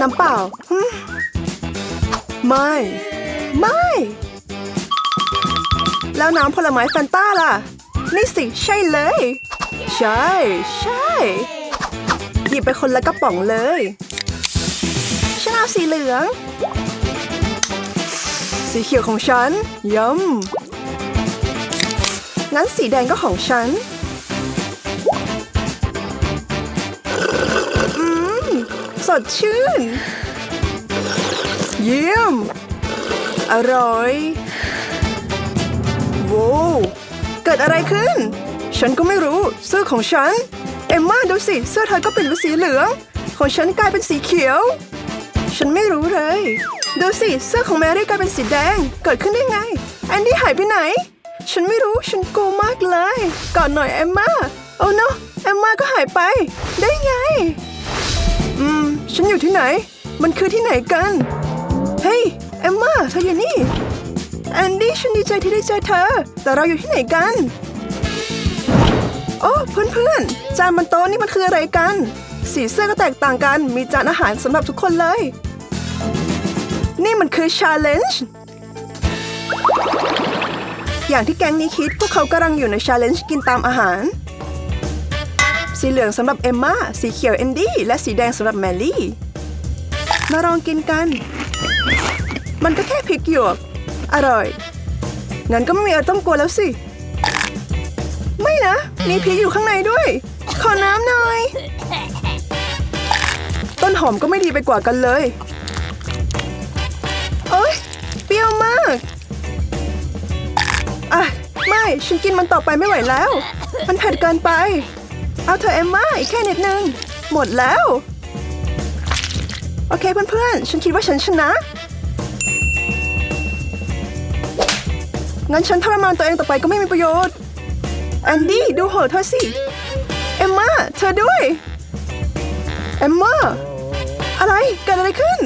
น้ำเปล่าไม่ ไม่ แล้วน้ำผลไม้แฟนต้าล่ะ นี่สิ ใช่เลย ใช่ ใช่ หยิบไปคนละกระป๋องเลยฉันเอาสีเหลือง สีเขียวของฉันยำงั้นสีแดงก็ของฉัน ดชื่น เยี่ยม อร่อยโว้วเกิดอะไรขึ้น ฉันก็ไม่รู้เสื้อของฉัน เอมมาดูสิ เสื้อเธอก็เป็นสีเหลือง ของฉันกลายเป็นสีเขียว ฉันไม่รู้เลย ดูสิ เสื้อของแมรี่กลายเป็นสีแดง เกิดขึ้นได้ไง แอนดี้หายไปไหน ฉันไม่รู้ ฉันกลัวมากเลย ก่อนหน่อยเอมมาโอ้โนเอมมาก็หายไป ได้ไง ฉันอยู่ที่ไหน มันคือที่ไหนกัน เฮ้ยเอมมาเธออยู่นี่ แอนดี้ฉันดีใจที่ได้เจอเธอ แต่เราอยู่ที่ไหนกัน โอ้เพื่อนๆ จานบนโต๊ะนี่มันคืออะไรกัน สีเสื้อก็แตกต่างกัน มีจานอาหารสำหรับทุกคนเลย นี่มันคือชาเลนจ์อย่างที่แก๊งนี้คิดพวกเขากำลังอยู่ในชาเลนจ์กินตามอาหาร สีเหลืองสำหรับเอมมาสีเขียวเอนดี้และสีแดงสำหรับแมรี่ มาลองกินกัน มันก็แค่พริกหยวก อร่อย งั้นก็ไม่มีอะไรต้องกลัวแล้วสิ ไม่นะ มีพริกอยู่ข้างในด้วย ขอน้ำหน่อย ต้นหอมก็ไม่ดีไปกว่ากันเลยโอ๊ยเปรี้ยวมาก อะ ไม่ ฉันกินมันต่อไปไม่ไหวแล้ว มันเผ็ดเกินไป เอาเธอเอมมาอีกแค่นิดนึง หมดแล้ว โอเคเพื่อนๆ ฉันคิดว่าฉันชนะ งั้นฉันทรมานตัวเองต่อไปก็ไม่มีประโยชน์ แอนดี้ดูโหเธอสิ เอมมาเธอด้วย เอมมาอะไรเกิดอะไรขึ้น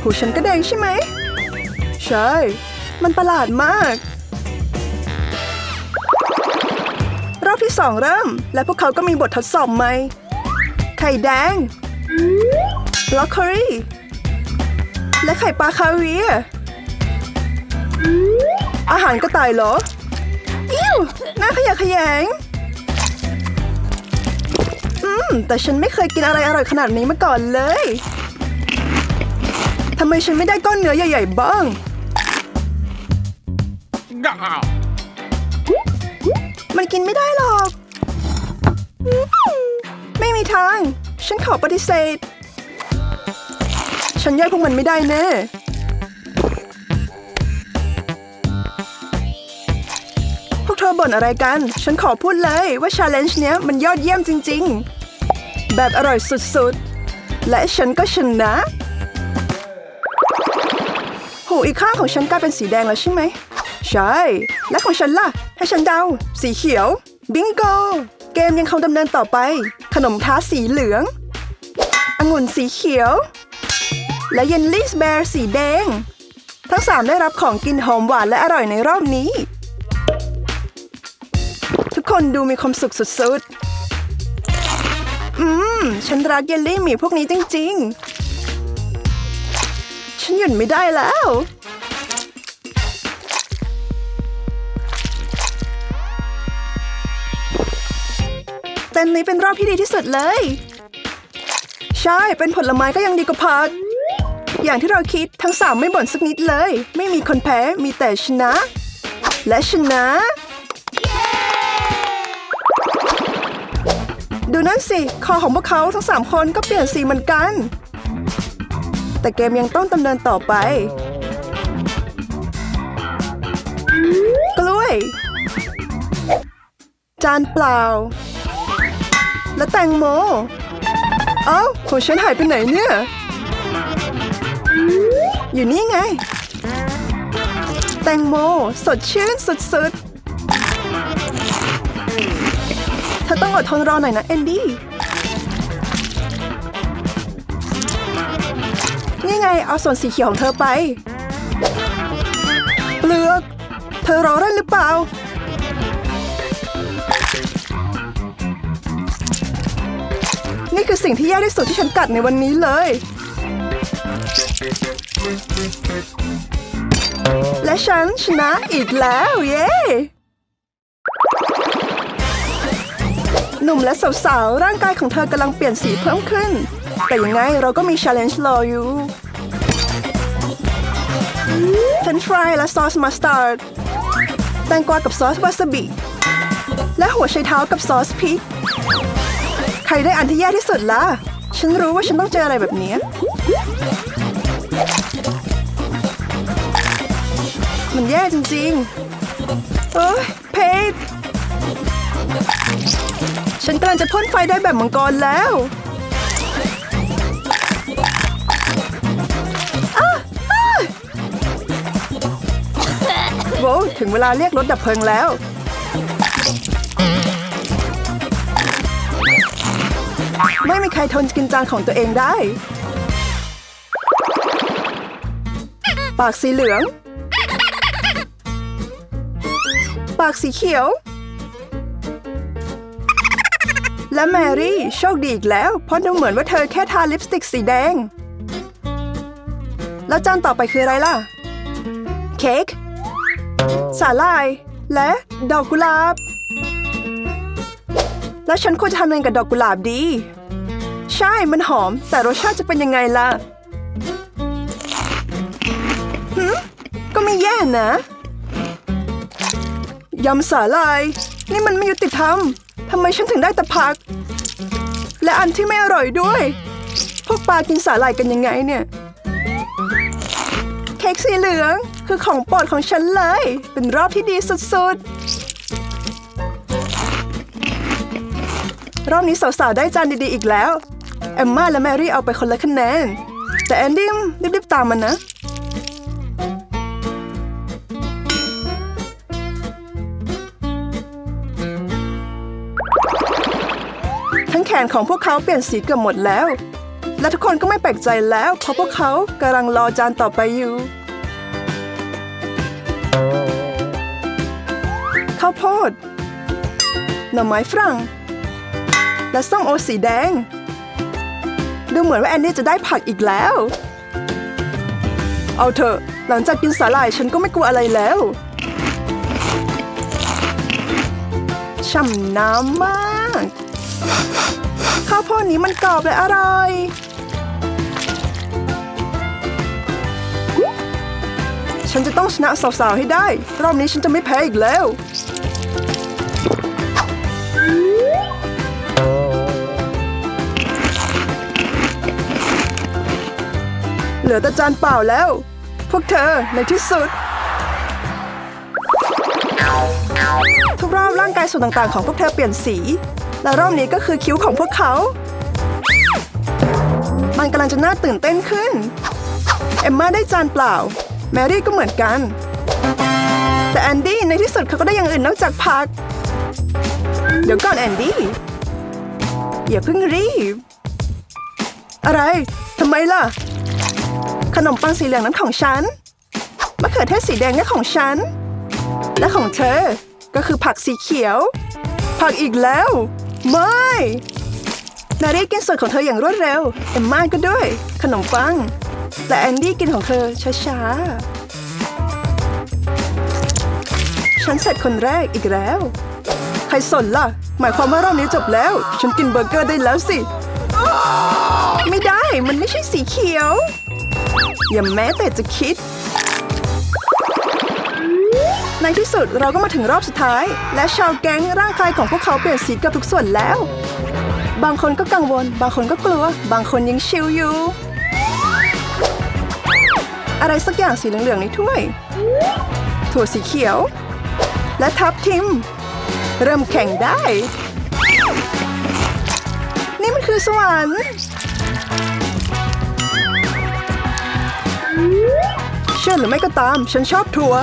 หูฉันก็แดงใช่ไหม ใช่ มันประหลาดมาก อบที่สองเริ่ม และพวกเขาก็มีบททดสอบใหม่ ไข่แดงบรอกโคลีและไข่ปลาคาเวียอาหารกระต่ายเหรอ อิ้วน่าขยะแขยง อืม แต่ฉันไม่เคยกินอะไรอร่อยขนาดนี้มาก่อนเลย ทำไมฉันไม่ได้ก้อนเนื้อใหญ่ ๆ บ้าง มันกินไม่ได้หรอก ไม่มีทาง ฉันขอปฏิเสธ ฉันย่อยพวกมันไม่ได้แน่พวกเธอบ่นอะไรกัน ฉันขอพูดเลยว่าชาเลนจ์เนี้ยมันยอดเยี่ยมจริง ๆ แบบอร่อยสุดๆ และฉันก็ชนะ หูอีกข้างของฉันกลายเป็นสีแดงแล้วใช่ไหม ใช่ และของฉันล่ะ ให้ฉันเดา สีเขียว บิงโก เกมยังคงดำเนินต่อไป ขนมท้าสีเหลืององุ่นสีเขียว และเยนลิสแบร์สีแดง ทั้งสามได้รับของกินหอมหวานและอร่อยในรอบนี้ ทุกคนดูมีความสุขสุดๆ อืม ฉันรักเยลลี่หมีพวกนี้จริงๆ ฉันหยุดไม่ได้แล้ว นนี้เป็นรอบที่ดีที่สุดเลย ใช่ เป็นผลไม้ก็ยังดีกว่าผัก อย่างที่เราคิดทั้งสามไม่บ่นสักนิดเลย ไม่มีคนแพ้มีแต่ชนะ และชนะ ดูนั่นสิ คอของพวกเขาทั้งสามคนก็เปลี่ยนสีเหมือนกัน แต่เกมยังต้องดำเนินต่อไปกล้วย จานเปล่า และแตงโม เอ้าของฉันหายไปไหนเนี่ย อยู่นี่ไง แตงโม สดชื่นสุดๆเธอต้องอดทนรอหน่อยนะ เอนดี้ นี่ไง เอาส่วนสีเขียวของเธอไป เปลือก เธอรอได้หรือเปล่า คือสิ่งที่แย่ที่สุดที่ฉันกัดในวันนี้เลย และฉันชนะอีกแล้ว เย้หนุ่มและสาวๆร่างกายของเธอกำลังเปลี่ยนสีเพิ่มขึ้น แต่ยังไงเราก็มี challenge รออยู่เฟนฟรายและซอสมัสตาร์ดแตงกวากับซอสวาซาบิ และหัวไชเท้ากับซอสพริก รได้อันที่แย่ที่สุดล่ะ ฉันรู้ว่าฉันต้องเจออะไรแบบนี้มันแย่จริงๆโอ้ยเพจฉันกำลังจะพ่นไฟได้แบบมังกรแล้วอ้าอ้าโว้วถึงเวลาเรียกรถดับเพลิงแล้ว ไม่มีใครทนกินจานของตัวเองได้ ปากสีเหลือง ปากสีเขียว และแมรี่โชคดีอีกแล้ว เพราะดูเหมือนว่าเธอแค่ทาลิปสติกสีแดง แล้วจานต่อไปคืออะไรล่ะ เค้กสาลาย และดอกกุหลาบ แล้วฉันควรจะทำยังไงกับดอกกุหลาบดี ใช่มันหอม แต่รสชาติจะเป็นยังไงล่ะหืมก็ไม่แย่นะยำสาลาย นี่มันไม่ยุติธรรมทำไมฉันถึงได้แต่ผัก และอันที่ไม่อร่อยด้วย พวกปลากินสาลายกันยังไงเนี่ย เค้กสีเหลืองคือของโปรดของฉันเลย เป็นรอบที่ดีสุดๆ รอบนี้สาวๆ ได้จานดีๆ อีกแล้วแอมมาและแมรี่เอาไปคนละคะแนน แต่แอนดี้รีบๆ ตามมันนะ ทั้งแขนของพวกเขาเปลี่ยนสีเกือบหมดแล้ว และทุกคนก็ไม่แปลกใจแล้ว เพราะพวกเขากำลังรอจานต่อไปอยู่ข้าวโพดหน่อไม้ฝรั่ง และส้มโอสีแดง ดูเหมือนว่าแอนนี่จะได้ผักอีกแล้ว เอาเถอะ หลังจากกินสาหร่ายฉันก็ไม่กลัวอะไรแล้วช่ำน้ำมาก ข้าวโพดนี้มันกรอบและอร่อยฉันจะต้องชนะสาวๆให้ได้ รอบนี้ฉันจะไม่แพ้อีกแล้ว เหลือแต่จานเปล่าแล้ว พวกเธอในที่สุด ทุกรอบร่างกายส่วนต่างๆ ของพวกเธอเปลี่ยนสี และรอบนี้ก็คือคิ้วของพวกเขา มันกำลังจะน่าตื่นเต้นขึ้น เอมมาได้จานเปล่า แมรี่ก็เหมือนกัน แต่แอนดี้ในที่สุดเขาก็ได้อย่างอื่นนอกจากผัก เดี๋ยวก่อนแอนดี้อย่าเพิ่งรีบ อะไร ทำไมล่ะ ขนมปังสีเหลืองนั้นของฉันมะเขือเทศสีแดงนั่นของฉัน และของเธอ ก็คือผักสีเขียว ผักอีกแล้ว ไม่นารีกินส่วนของเธออย่างรวดเร็วเอมมาก็ด้วย ขนมปัง แต่แอนดี้กินของเธอช้าๆ ฉันเสร็จคนแรกอีกแล้ว ใครสนล่ะ หมายความว่ารอบนี้จบแล้ว ฉันกินเบอร์เกอร์ได้แล้วสิ ไม่ได้ มันไม่ใช่สีเขียว อย่าแม้แต่จะคิด ในที่สุดเราก็มาถึงรอบสุดท้าย และชาวแก๊งร่างกายของพวกเขาเปลี่ยนสีเกับทุกส่วนแล้ว บางคนก็กังวล บางคนก็กลัว บางคนยังชิลอยู่ อะไรสักอย่างสีเหลืองๆในถ้วย ถั่วสีเขียว และทับทิม เริ่มแข่งได้ นี่มันคือสวรรค์ เชื่อหรือไม่ก็ตาม ฉันชอบถั่ว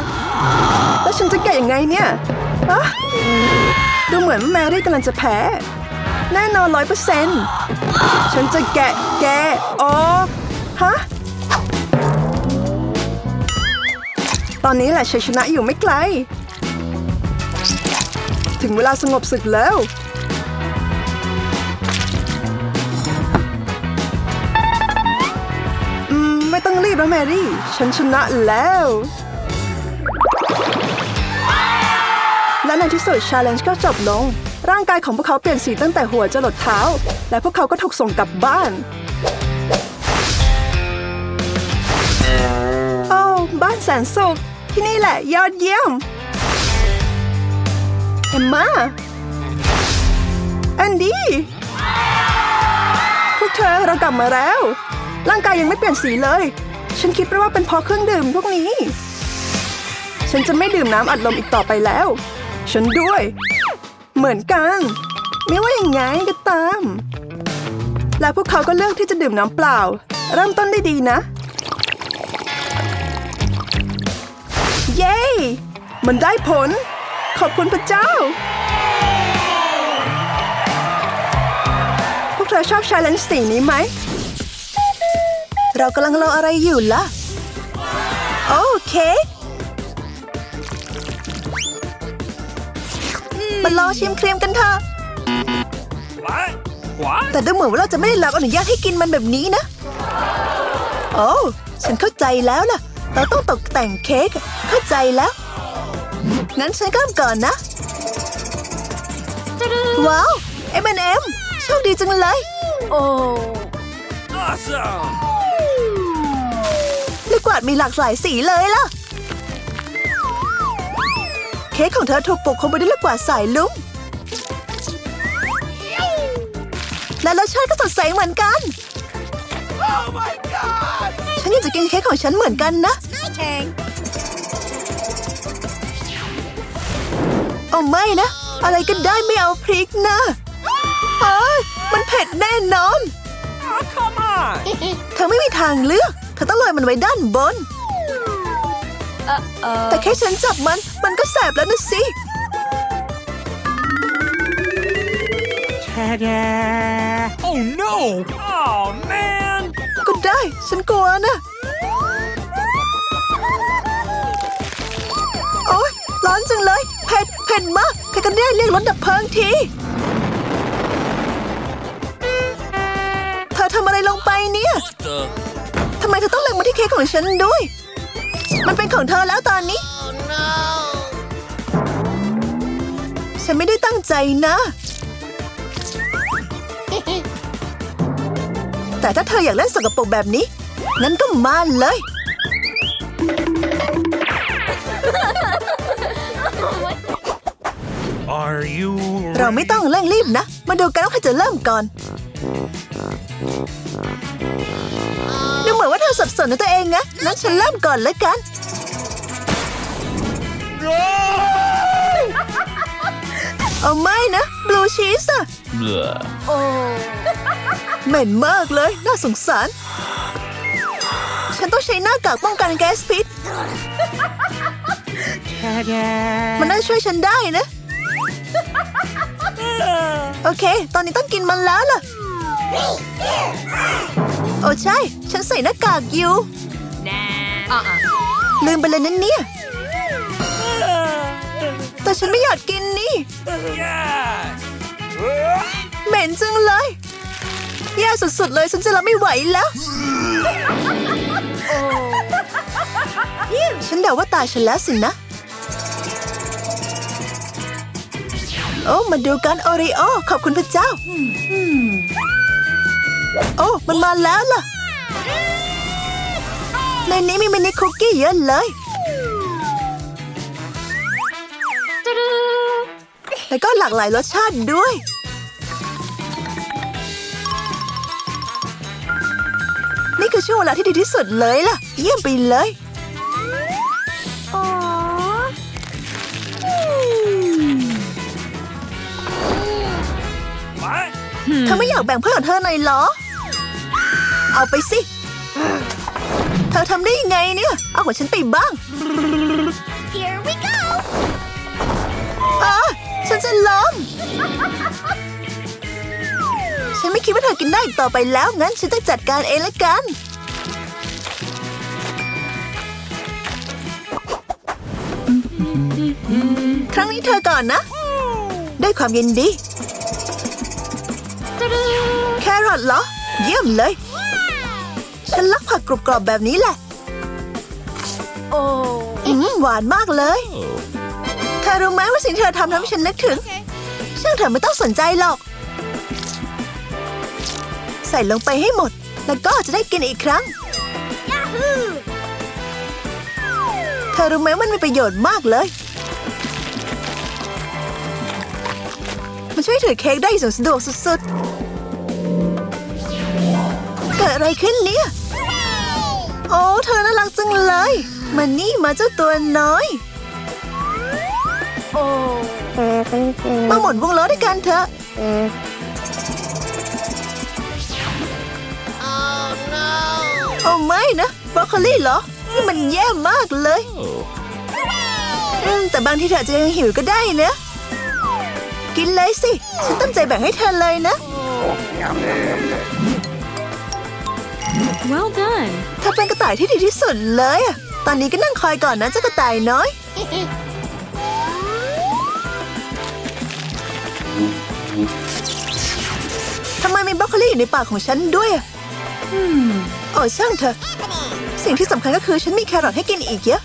แล้วฉันจะแกะยังไงเนี่ยอะดูเหมือนว่าแมรี่กำลังจะแพ้ แน่นอนร้อยเปอร์เซ็นต์ฉันจะแกะแกะอ๋อฮะ ตอนนี้แหละชัยชนะอยู่ไม่ไกล ถึงเวลาสงบศึกแล้ว รีบนะแมรี่ ฉันชนะแล้ว และในที่สุดชาเลนจ์ก็จบลง ร่างกายของพวกเขาเปลี่ยนสีตั้งแต่หัวจรดเท้า และพวกเขาก็ถูกส่งกลับบ้าน โอ้บ้านแสนสุข ที่นี่แหละยอดเยี่ยม เอมมาแอนดี้พวกเธอเรากลับมาแล้ว ร่างกายยังไม่เปลี่ยนสีเลย ฉันคิดไปว่าเป็นเพราะเครื่องดื่มพวกนี้ ฉันจะไม่ดื่มน้ำอัดลมอีกต่อไปแล้ว ฉันด้วย เหมือนกัน ไม่ว่าอย่างไงก็ตาม และพวกเขาก็เลือกที่จะดื่มน้ำเปล่า เริ่มต้นได้ดีนะ เย้ มันได้ผล ขอบคุณพระเจ้า พวกเธอชอบชาเลนจ์สีนี้ไหม เรากำลังรออะไรอยู่ล่ะ โอเคมาลองชิมครีมกันเถอะ What? What? แต่ดูเหมือนว่าเราจะไม่ได้รับอนุญาตให้กินมันแบบนี้นะ โอ้ ฉันเข้าใจแล้วล่ะ เราต้องตกแต่งเค้ก เข้าใจแล้ว งั้นฉันก็เริ่มก่อนนะ ว้าว M&M โชคดีจังเลย Awesome! ลูก กวาดมีหลากหลายสีเลยล่ะ เค้กของเธอถูกปกคลุมไปด้วยลูกกวาดสายลุ้งและรสชาติก็สดใสเหมือนกัน Oh my god! ฉันอยากจะกินเค้กของฉันเหมือนกันนะเอาไม่นะ อะไรก็ได้ไม่เอาพริกนะเอ้ยมันเผ็ดแน่นอน Oh, come on! เธอไม่มีทางเลือกเธอต้องโรยมันไว้ด้านบน แต่แค่ฉันจับมัน มันก็แสบแล้วนะสิ Oh no! Oh man! ก็ได้ ฉันกลัวนะ โอ๊ย ร้อนจังเลย เผ็ด เผ็ดมาก ใครกันแน่เรียกรถดับเพลิงที เธอทำอะไรลงไปเนี่ย What the? ทำไมเธอต้องเล็งมาที่เค้กของฉันด้วย มันเป็นของเธอแล้วตอนนี้ฉันไม่ได้ตั้งใจนะ แต่ถ้าเธออยากเล่นสกปรกแบบนี้งั้นก็มาเลย Are you เราไม่ต้องเร่งรีบนะ มาดูกันว่าใครจะเริ่มก่อนดูเหมือนว่าสับสนในตัวเองนะงั้นฉันเริ่มก่อนแล้วกัน เอาไม่นะ บลูชีสอะเหม็นมากเลย น่าสงสาร ฉันต้องใช้หน้ากากป้องกันแก๊สพิษ มันน่าช่วยฉันได้นะ โอเค ตอนนี้ต้องกินมันแล้วล่ะ โอ้ใช่ ฉันใส่หน้ากากอยู่ลืมไปเลยนั่นเนี่ย แต่ฉันไม่อยากกินนี่ Yes! เหม็นจังเลยแย่สุดๆเลยฉันจะรับไม่ไหวแล้ว ฉันเดาว่าตาฉันแล้วสินะ โอ้ มาดูกันโอริโอขอบคุณพระเจ้า โอ้ มันมาแล้วล่ะ ในนี้มีมินิคุกกี้เยอะเลยแล้วก็หลากหลายรสชาติด้วย นี่คือช่วงเวลาที่ดีที่สุดเลยล่ะ เยี่ยมไปเลย เธอไม่อยากแบ่งเพื่อนของเธอหน่อยเหรอ เอาไปสิ เธอทำได้ยังไงเนี่ย เอาของฉันไปบ้าง Here we go! อะฉันจะล้ม ฉันไม่คิดว่าเธอกินได้อีกต่อไปแล้ว งั้นฉันจะจัดการเองละกัน ครั้งนี้เธอก่อนนะ ด้วยความยินดี แครอทเหรอ เยี่ยมเลย ฉันลกผักกรุบกรอบแบบนี้แหละ Oh. อืมหวานมากเลยเธอรู้ไหมว่าสิ่งที่เธอทำทำให้ฉันนึกถึง ซึ่งเธอไม่ต้องสนใจหรอก ใส่ลงไปให้หมด แล้วก็จะได้กินอีกครั้ง Yahoo! เธอรู้ไหมมันมีประโยชน์มากเลย ช่วยถือเค้กได้อย่างสะดวกสุดๆ เกิดอะไรขึ้นเนี่ย โอ้ เธอน่ารักจังเลย มันนี่มาเจ้าตัวน้อยมาหมุนวงล้อด้วยกันเถอะ โอ้ไม่นะบรอกโคลี่เหรอ นี่มันแย่มากเลยแต่บางทีเธอจจะยังหิวก็ได้นะ กินเลย สิ ฉันตั้งใจแบ่งให้เธอเลยนะ Well done. เธอเป็นกระต่ายที่ดีที่สุดเลยอะตอนนี้ก็นั่งคอยก่อนนะเจ้ากระต่ายน้อย ทำไมมีบรอกโคลี่อยู่ในปากของฉันด้วยอะโอ้ช่างเถอะ สิ่งที่สำคัญก็คือฉันมีแครอทให้กินอีกเยอะ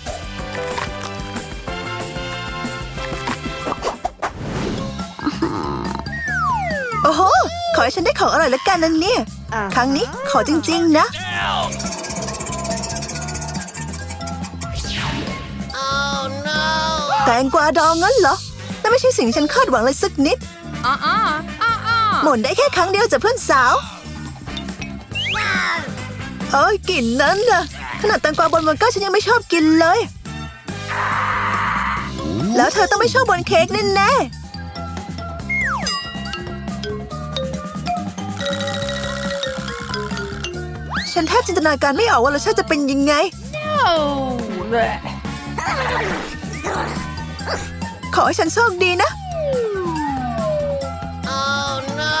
ให้ฉันได้ของอร่อยแล้วกันนั่นเนี่ย ครั้งนี้ขอจริง ๆ นะ Down. Oh no! แตงกวาดองงั้นเหรอนั่นไม่ใช่สิ่งที่ฉันคาดหวังเลยสักนิด Uh-uh. Uh-uh. หมุนได้แค่ครั้งเดียวจากเพื่อนสาว เอ้ยกลิ่นนั้นนะขนาดแตงกวาบนบนก็ฉันยังไม่ชอบกินเลย แล้วเธอต้องไม่ชอบบนเค้กแน่ๆ ฉันแทบจินตนาการไม่ออกว่ารสชาติจะเป็นยังไง Oh. ขอให้ฉันโชคดีนะ Oh no!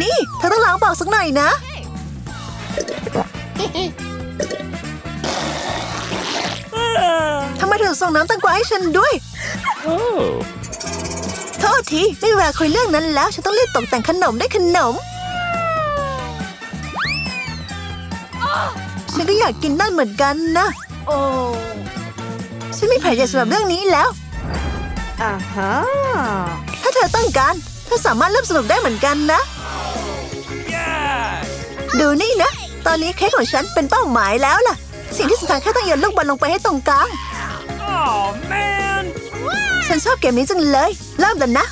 นี่เธอต้องล้างปากสักหน่อยนะ ทำไมเธอส่งน้ำแตังกวาให้ฉันด้วย Oh. โทษที ไม่มีเวลาคุยเรื่องนั้นแล้ว ฉันต้องรีบตกแต่งขนมได้วยขนม ฉันก็อยากกินนั่นเหมือนกันนะ Oh. ฉันมีแผนใหญ่สำหรับเรื่องนี้แล้ว Uh-huh. ถ้าเธอต้องการเธอสามารถเริ่มสนุกได้เหมือนกันนะ Yes. ดูนี่นะ ตอนนี้เค้กของฉันเป็นเป้าหมายแล้วล่ะ สิ่งที่สำคัญแค่ต้องโยนลูกบอลลงไปให้ตรงกลาง Oh man. ฉันชอบเกมนี้จังเลย เริ่มแล้วนะ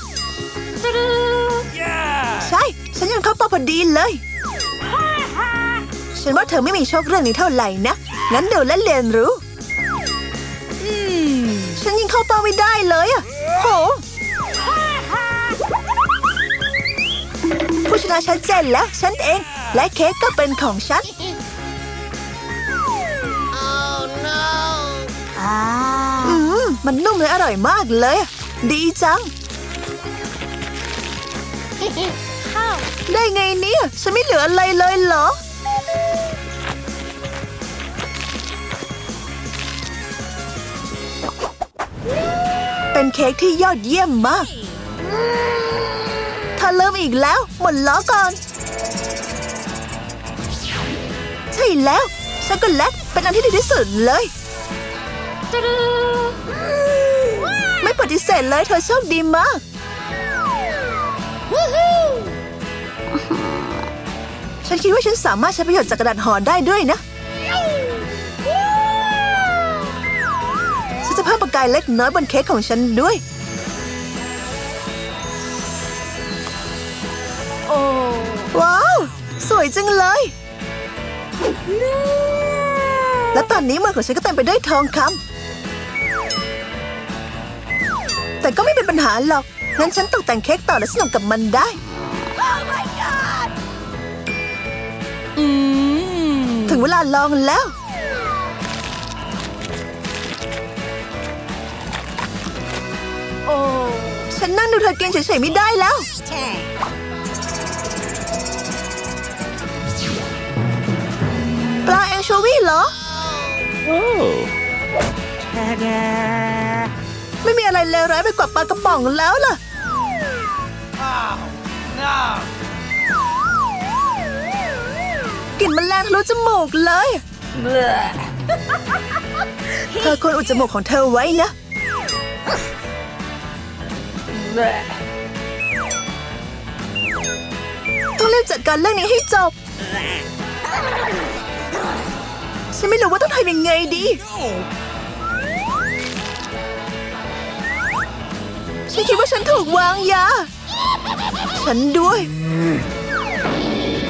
Yeah. ใช่ ฉันยังเข้าเป้าพอดีเลย ฉันว่าเธอไม่มีโชคเรื่องนี้เท่าไหร่นะ งั้นเดูและเรียนรู้ฉันยิงเข้าเป้าไม่ได้เลยอะโหผู้ชนะชัดเจนแล้วฉันเอง และเค้กก็เป็นของฉัน มันนุ่มและอร่อยมากเลย ดีจัง ได้ไงเนี่ย ฉันไม่เหลืออะไรเลยเหรอ เป็นเค้กที่ยอดเยี่ยมมากถ้าเริ่มอีกแล้ว หมดล้อก่อน ใช่แล้วช็อกโกแลตเป็นอันที่ดีที่สุดเลย ไม่ปฏิเสธเลยเธอโชคดีมาก Woohoo! ฉันคิดว่าฉันสามารถใช้ประโยชน์จากกระดาษห่อได้ด้วยนะ ฉันจะเพิ่มประกายเล็กน้อยบนเค้กของฉันด้วย Oh. ว้าว สวยจังเลย และตอนนี้มือของฉันก็เต็มไปด้วยทองคำ แต่ก็ไม่เป็นปัญหาหรอก งั้นฉันตกแต่งเค้กต่อและสนุกกับมันได้ Mm. ถึงเวลาลองแล้ว Oh. ฉันนั่งดูเธอกินเฉยๆไม่ได้แล้ว Tag. ปลาแองโชวีเหรอ Oh. ไม่มีอะไรเลวร้ายไปกว่าปลากระป๋องแล้วล่ะ กลิ่นแมลงทะลุจมูกเลย เธอควรอุดจมูกของเธอไว้นะ ต้องรีบจัดการเรื่องนี้ให้จบ ฉันไม่รู้ว่าต้องทำยังไงดี ฉันคิดว่าฉันถูกวางยา ฉันด้วย